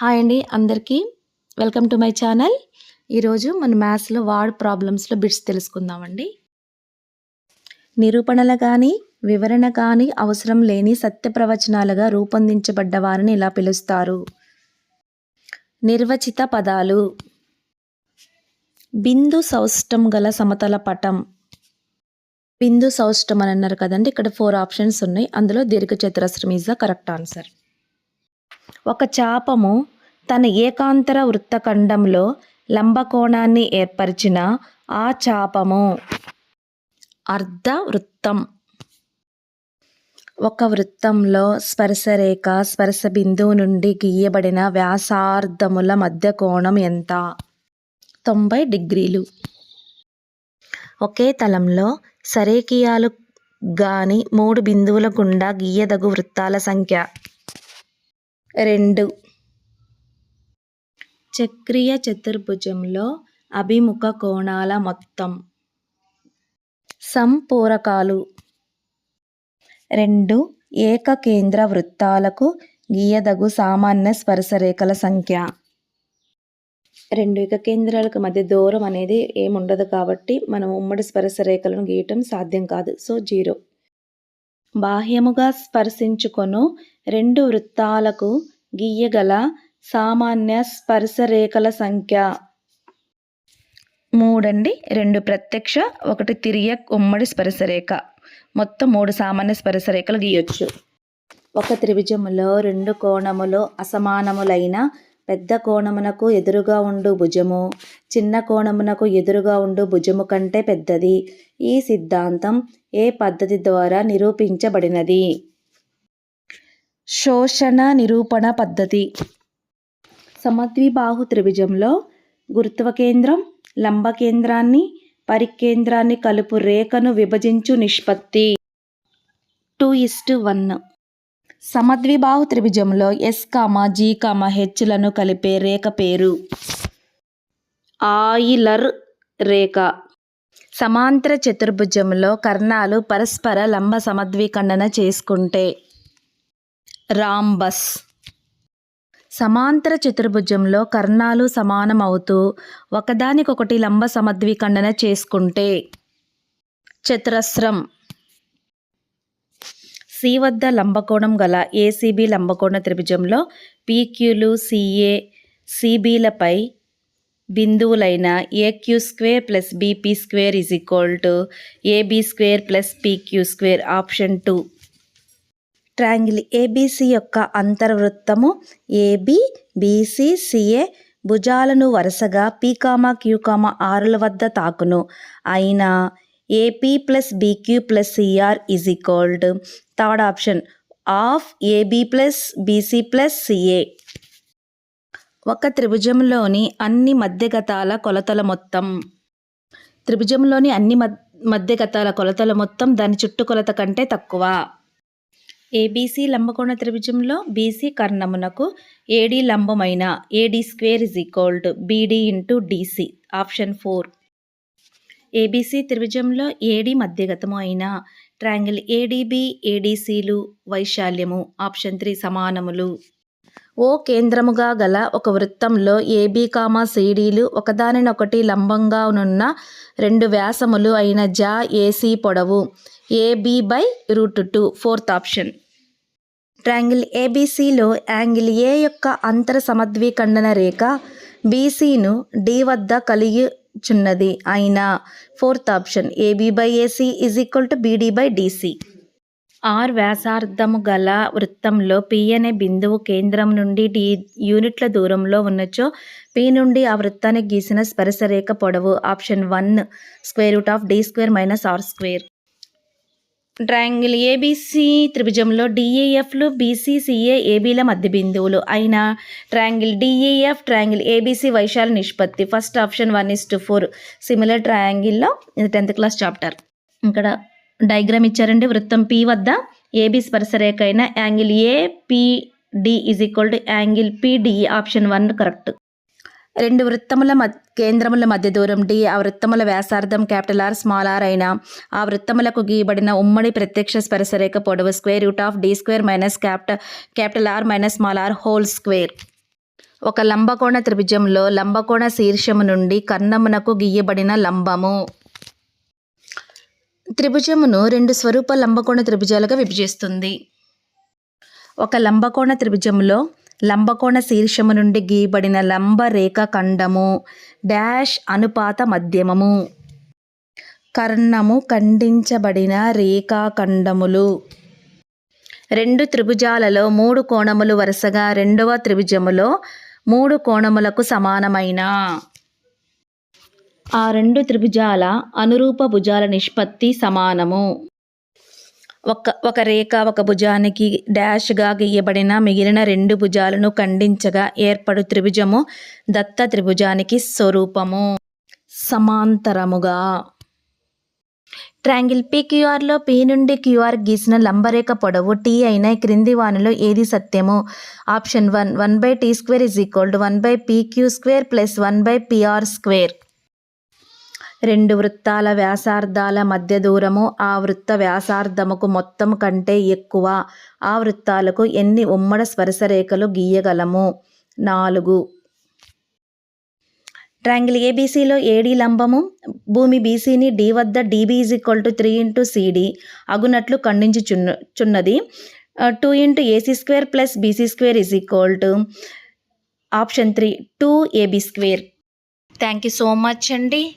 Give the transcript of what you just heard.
Hi అండి అందరికీ. Welcome to my channel. ఈరోజు మన మ్యాథ్స్లో వార్డ్ ప్రాబ్లమ్స్లో బిట్స్ తెలుసుకుందామండి. నిరూపణల కానీ వివరణ కానీ అవసరం లేని సత్య ప్రవచనాలుగా రూపొందించబడ్డ వారిని ఇలా పిలుస్తారు. నిర్వచిత పదాలు. బిందు సౌష్టం గల సమతల పటం. బిందు సౌష్టం అని అన్నారు కదండి ఇక్కడ ఫోర్ ఆప్షన్స్ ఉన్నాయి. అందులో దీర్ఘచతురస్రం ఈజ్ ద కరెక్ట్ ఆన్సర్. ఒక చాపము తన ఏకాంతర వృత్తఖండంలో లంబకోణాన్ని ఏర్పరిచిన ఆ చాపము. అర్ధ వృత్తం. ఒక వృత్తంలో స్పర్శరేఖ స్పర్శ బిందువు నుండి గీయబడిన వ్యాసార్థముల మధ్య కోణం ఎంత? తొంభై డిగ్రీలు. ఒకే తలంలో సరేకియాలు గాని మూడు బిందువుల గుండా గీయదగు వృత్తాల సంఖ్య. రెండు. చక్రీయ చతుర్భుజంలో అభిముఖ కోణాల మొత్తం. సంపూరకాలు. రెండు. ఏకకేంద్ర వృత్తాలకు గీయదగు సామాన్య స్పర్శరేఖల సంఖ్య. రెండు ఏకకేంద్రాలకు మధ్య దూరం అనేది ఏముండదు కాబట్టి మనం ఉమ్మడి స్పర్శరేఖలను గీయటం సాధ్యం కాదు. So zero. బాహ్యముగా స్పర్శించుకొను. రెండు వృత్తాలకు గీయగల సామాన్య స్పర్శరేఖల సంఖ్య. మూడండి. రెండు ప్రత్యక్ష ఒకటి తిరియ ఉమ్మడి స్పర్శరేఖ. మొత్తం మూడు సామాన్య స్పర్శరేఖలు గీయొచ్చు. ఒక త్రిభుజములో రెండు కోణములు అసమానములైన పెద్ద కోణమునకు ఎదురుగా ఉండు భుజము చిన్న కోణమునకు ఎదురుగా ఉండు భుజము కంటే పెద్దది. ఈ సిద్ధాంతం ఏ పద్ధతి ద్వారా నిరూపించబడినది? శోషణ నిరూపణ పద్ధతి. సమద్విబాహు త్రిభుజంలో గురుత్వ కేంద్రం లంబ కేంద్రాన్ని పరికేంద్రాన్ని కలుపు రేఖను విభజించు నిష్పత్తి. Two is to one. సమద్విబాహు త్రిభుజంలో ఎస్ కామ జీ కామ హెచ్లను కలిపే రేఖ పేరు. ఆయిలర్ రేఖ. సమాంతర చతుర్భుజంలో కర్ణాలు పరస్పర లంబ సమద్విఖండన చేసుకుంటే. రాంబస్. సమాంతర చతుర్భుజంలో కర్ణాలు సమానమవుతూ ఒకదానికొకటి లంబ సమద్విఖండన చేసుకుంటే. చతురస్రం. సి వద్ద లంబకోణం గల ఏసీబీ లంబకోణ త్రిభుజంలో పీక్యూలు సిఏ సిబిలపై బిందువులైన AQ square plus BP square is equal to AB square plus PQ square option two. Triangle ABC యొక్క అంతర్వృత్తము ఏబి బీసీ సిఏ భుజాలను వరుసగా పీకామా క్యూకామా ఆరుల వద్ద తాకును. అయినా AP plus BQ plus CR is equal to third option of AB plus BC plus CA ఒక త్రిభుజంలోని అన్ని మధ్యగతాల కొలతల మొత్తం. త్రిభుజంలోని అన్ని మధ్యగతాల కొలతల మొత్తం దాని చుట్టుకొలత కంటే తక్కువ. ఏబీసీ లంబకోణ త్రిభుజంలో బీసీ కర్ణమునకు AD లంబమైన AD square is equal to BD into DC option four ABC త్రిభుజంలో AD మధ్యగతము అయిన ట్రాంగిల్ ఏడీబీ ఏడీసీలు వైశాల్యము ఆప్షన్ త్రీ సమానములు. ఓ కేంద్రముగా గల ఒక వృత్తంలో ఏబీ కామా సీడీలు ఒకదానినొకటి లంబంగా నున్న రెండు వ్యాసములు అయిన జా ఏసీ పొడవు. AB by root two fourth option. Triangle ఏబీసీలో angle A యొక్క అంతర సమద్వీఖండన రేఖ బీసీను డి వద్ద కలిగి చిన్నది. అయినా fourth option AB by AC is equal to BD by DC R వ్యాసార్థము గల వృత్తంలో పి అనే బిందువు కేంద్రం నుండి డి యూనిట్ల దూరంలో ఉన్నచో పి నుండి ఆ వృత్తానికి గీసిన స్పర్శరేఖ పొడవు. Option one square root of D square minus R square. Triangle ABC త్రిభుజంలో డిఏఎఫ్లు బీసీసీఏ ఏబీల మధ్య బిందువులు అయిన ట్రయాంగిల్ డిఈఎఫ్ ట్రయాంగిల్ ఏబీసీ వైశాల నిష్పత్తి. First option one is to four. Similar ట్రయాంగిల్లో ఇది టెన్త్ క్లాస్ చాప్టర్. ఇక్కడ డయాగ్రామ్ ఇచ్చారండి. వృత్తం పి వద్ద ఏబీ స్పర్శరేఖ అయిన angle APD is equal to angle PDE option one correct. రెండు వృత్తముల మధ్య కేంద్రముల మధ్య దూరం డి ఆ వృత్తముల వ్యాసార్థం క్యాపిటల్ ఆర్ స్మాల్ ఆర్ అయిన. ఆ వృత్తములకు గీయబడిన ఉమ్మడి ప్రత్యక్ష స్పర్శరేఖ పొడవు square root of D square minus capital capital R minus small R whole square. ఒక లంబకోణ త్రిభుజంలో లంబకోణ శీర్షము నుండి కర్ణమునకు గీయబడిన లంబము. త్రిభుజమును రెండు స్వరూప లంబకోణ త్రిభుజాలుగా విభజిస్తుంది. ఒక లంబకోణ త్రిభుజంలో లంబకోణ శీర్షము నుండి గీయబడిన లంబ రేఖ ఖండము డాష్ అనుపాత మధ్యమము. కర్ణము ఖండించబడిన రేఖాఖండములు. రెండు త్రిభుజాలలో మూడు కోణములు వరుసగా రెండవ త్రిభుజములో మూడు కోణములకు సమానమైన. ఆ రెండు త్రిభుజాల అనురూప భుజాల నిష్పత్తి సమానము. ఒక ఒక రేఖ ఒక భుజానికి డాష్గా గీయబడిన మిగిలిన రెండు భుజాలను ఖండించగా ఏర్పడు త్రిభుజము దత్త త్రిభుజానికి స్వరూపము. సమాంతరముగా. ట్రయాంగిల్ పీక్యూఆర్లో పీ నుండి క్యూఆర్ గీసిన లంబరేఖ పొడవు టీ అయిన క్రింది వానిలో ఏది సత్యము? Option one one by T square is equal to one by PQ square plus one by PR square. రెండు వృత్తాల వ్యాసార్థాల మధ్య దూరము ఆ వృత్త వ్యాసార్థముకు మొత్తం కంటే ఎక్కువ. ఆ వృత్తాలకు ఎన్ని ఉమ్మడ స్పర్శరేఖలు గీయగలము? నాలుగు. ట్రయాంగిల్ ఏబీసీలో ఏడి లంబము? భూమి బీసీని డి వద్ద DB is equal to three into CD అగునట్లు ఖండించుచున్న చున్నది. Two into AC square plus BC square is equal to option three two AB square. Thank you so much అండి.